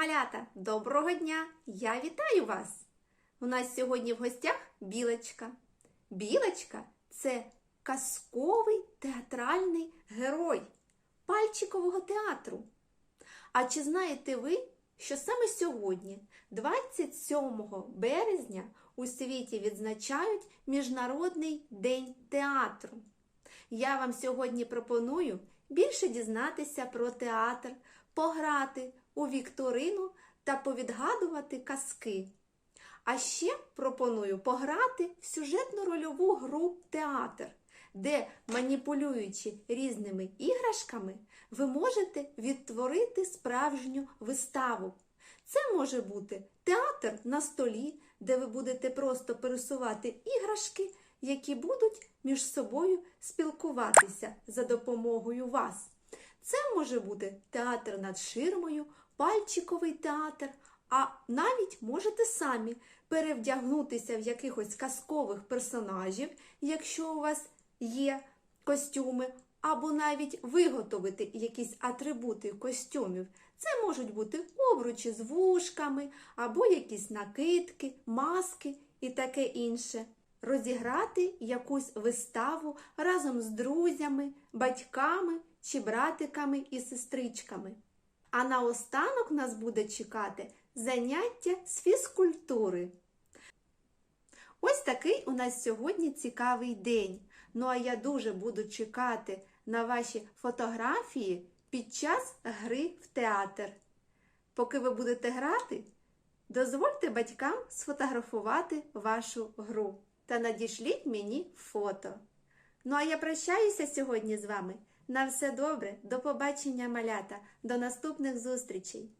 малята! Доброго дня! Я вітаю вас! У нас сьогодні в гостях білочка. Білочка це казковий театральний герой пальчикового театру. А чи знаєте ви, що саме сьогодні, 27 березня, у світі відзначають Міжнародний день театру? Я вам сьогодні пропоную більше дізнатися про театр, пограти у вікторину та повідгадувати казки. А ще пропоную пограти в сюжетну рольову гру театр, де, маніпулюючи різними іграшками, ви можете відтворити справжню виставу. Це може бути театр на столі, де ви будете просто пересувати іграшки, які будуть між собою спілкуватися за допомогою вас. Це може бути театр над ширмою, пальчиковий театр, а навіть можете самі перевдягнутися в якихось казкових персонажів, якщо у вас є костюми, або навіть виготовити якісь атрибути костюмів. Це можуть бути обручі з вушками, або якісь накидки, маски і таке інше. Розіграти якусь виставу разом з друзями, батьками чи братиками і сестричками. А наостанок нас буде чекати заняття з фізкультури. Ось такий у нас сьогодні цікавий день. Ну а я дуже буду чекати на ваші фотографії під час гри в театр. Поки ви будете грати, дозвольте батькам сфотографувати вашу гру та надішліть мені фото. Ну а я прощаюся сьогодні з вами. На все добре, до побачення, малята, до наступних зустрічей!